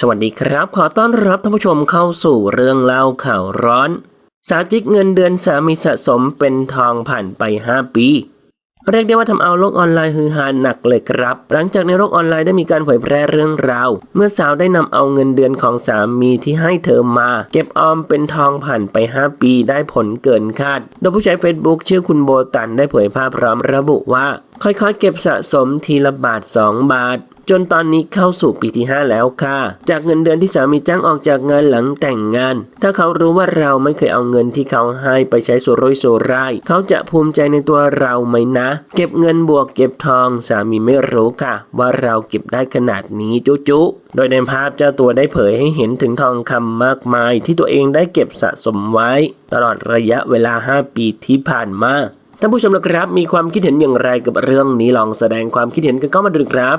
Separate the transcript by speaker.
Speaker 1: สวัสดีครับ ขอต้อนรับท่านผู้ชมเข้าสู่เรื่องเล่าข่าวร้อน สาวจิกเงินเดือนสามีสะสมเป็นทองผ่านไป 5 ปี เรียกได้ว่าทำเอาโลกออนไลน์ฮือฮาหนักเลยครับ หลังจากในโลกออนไลน์ได้มีการเผยแพร่เรื่องราว เมื่อสาวได้นำเอาเงินเดือนของสามีที่ให้เธอมา เก็บออมเป็นทองผ่านไป 5 ปีได้ผลเกินคาด โดยผู้ใช้ Facebook ชื่อคุณโบตันได้เผยภาพพร้อมระบุว่า ค่อยๆ เก็บสะสมทีละบาท 2 บาท จนตอนนี้เข้าสู่ปีที่ 5 แล้วค่ะ จากเงินเดือนที่สามีจ้างออกจากงานหลังแต่งงาน ถ้าเขารู้ว่าเราไม่เคยเอาเงินที่เขาให้ไปใช้สุรุ่ยสุร่ายเขาจะภูมิใจในตัวเราไหมนะ เก็บเงินบวกเก็บทองสามีไม่รู้ค่ะ ว่าเราเก็บได้ขนาดนี้จุจุโดยในภาพเจ้าตัวได้เผยให้เห็นถึงทองคำมากมาย ที่ตัวเองได้เก็บสะสมไว้ ตลอดระยะเวลา 5 ปีที่ผ่านมาท่านผู้ชมนะครับ มีความคิดเห็นอย่างไรกับเรื่องนี้ลองแสดงความคิดเห็นกันเข้ามาดูครับ